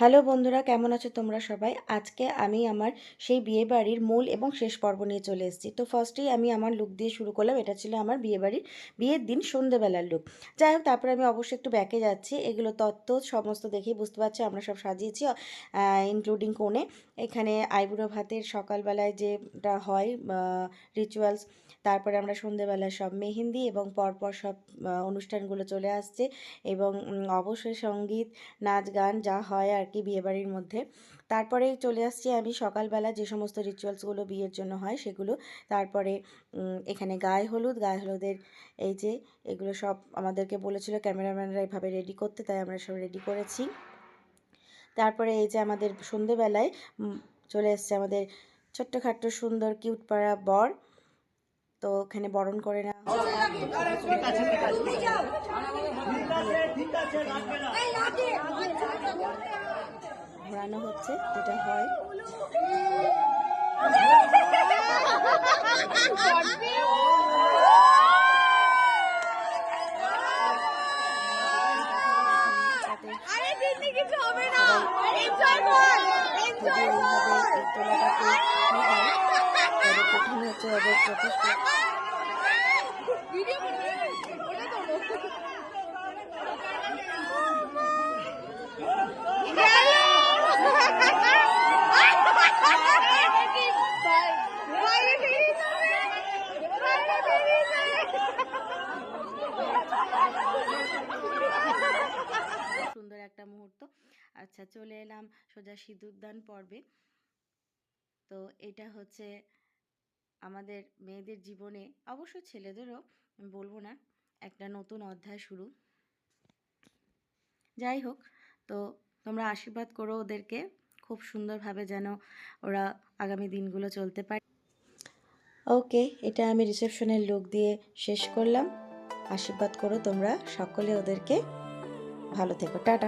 Hello বন্ধুরা, কেমন আছো তোমরা সবাই? আজকে আমি আমার সেই বিয়েবাড়ির মূল এবং শেষ পর্ব নিয়ে চলে এসেছি। তো ফার্স্টেই আমি আমার লুক দিয়ে শুরু করলাম, এটা ছিল আমার বিয়েবাড়ির বিয়ের দিন সন্ধেবেলার লুক যাই হোক, তারপরে আমি অবশ্যই একটু ব্যাকে যাচ্ছি। এগুলো তত্ত্ব সমস্ত দেখেই বুঝতে পারছি, আমরা সব সাজিয়েছি ইনক্লুডিং কোণে। এখানে আইবুড়ো ভাতের সকালবেলায় যেটা হয় রিচুয়ালস তারপরে আমরা সন্ধেবেলায় সব মেহেন্দি এবং পরপর সব অনুষ্ঠানগুলো চলে আসছে। এবং অবশ্যই সংগীত, নাচ গান যা হয় আর কি বিয়েবাড়ির মধ্যে। তারপরে চলে আসছি আমি সকালবেলা যে সমস্ত রিচুয়ালসগুলো বিয়ের জন্য হয় সেগুলো। তারপরে এখানে গায়ে হলুদ, গায়ে হলুদের এই যে এগুলো সব আমাদেরকে বলেছিল ক্যামেরাম্যানরা এভাবে রেডি করতে, তাই আমরা সব রেডি করেছি। তারপরে এই যে আমাদের সন্ধেবেলায় চলে এসছে আমাদের ছোট্টখাট্ট সুন্দর কিউট পাড়া বর। তো ওখানে বরণ করে না। ঘোরানো হচ্ছে যেটা হয়। তোলাটাকে প্রথমে হচ্ছে ওদের প্রচেষ্টা ভিডিও করতে ওটা তো খুব সুন্দর একটা মুহূর্ত আচ্ছা চলে এলাম সোজা সিঁদুরদান পর্বে। তো এটা হচ্ছে আমাদের মেয়েদের জীবনে, অবশ্য ছেলেদেরও বলব না, একটা নতুন অধ্যায় শুরু। যাই হোক, তো তোমরা আশীর্বাদ করো ওদেরকে, খুব সুন্দরভাবে যেন ওরা আগামী দিনগুলো চলতে পারে। ওকে, এটা আমি রিসেপশনের লোক দিয়ে শেষ করলাম। আশীর্বাদ করো তোমরা সকলে ওদেরকে। ভালো থেকো, টাটা।